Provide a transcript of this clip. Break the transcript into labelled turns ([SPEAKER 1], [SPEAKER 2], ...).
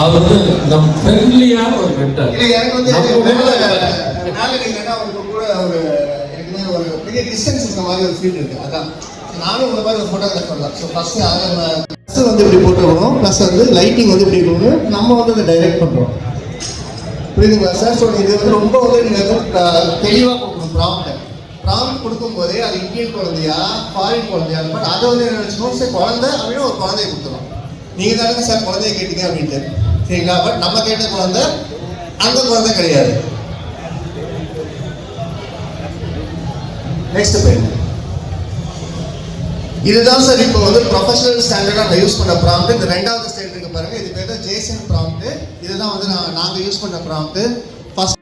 [SPEAKER 1] அவர் வந்து நம் ஃப்ரெண்ட்லியான ஒரு மென்டர்
[SPEAKER 2] இல்ல, எனக்கு வந்து அவருக்கு கூட ஒரு எனக்கு வந்து ஒரு பெரிய டிஸ்டன்ஸ் இருக்க மாதிரி ஒரு ஃபீல் இருக்கு. அதான். நானும் இந்த மாதிரி ஒரு ஃபோட்டோகிராஃபர் தான் ஸோ ஃபர்ஸ்ட் அதை ஃபர்ஸ்ட் வந்து இப்படி போட்டுருவோம் ப்ளஸ் வந்து லைட்டிங் வந்து இப்படி இருக்கணும் நம்ம வந்து அதை டைரக்ட் பண்ணுறோம் புரியுதுங்களா? சார் ஸோ இது வந்து ரொம்ப வந்து நீங்கள் வந்து தெளிவாக கொடுக்கணும். ப்ராம்ப்ட் ப்ராம்ப்ட் கொடுக்கும்போதே அது இந்தியன் குழந்தையா ஃபாரின் குழந்தையா பட் அதை வந்து என்ன நினச்சிக்கணும் சரி குழந்தை அப்படின்னு ஒரு குழந்தைய கொடுத்துரும் நீங்கள் தானே சார் குழந்தைய கேட்டீங்க அப்படின்ட்டு. சரிங்களா பட் நம்ம கேட்ட குழந்தை அந்த குழந்தை கிடையாது. நெக்ஸ்ட் பெண் இதுதான் சார் இப்போ வந்து ப்ரொஃபஷனல் ஸ்டாண்டர்டாக நான் யூஸ் பண்ண ப்ராம்ப்ட் இந்த ரெண்டாவது ஸ்டைல் இருக்கு பாருங்க இது பேர் ஜேசன் ப்ராம்ப்ட் இதுதான் வந்து நான் நாங்கள் யூஸ் பண்ண ப்ராம்ப்ட் ஃபர்ஸ்ட்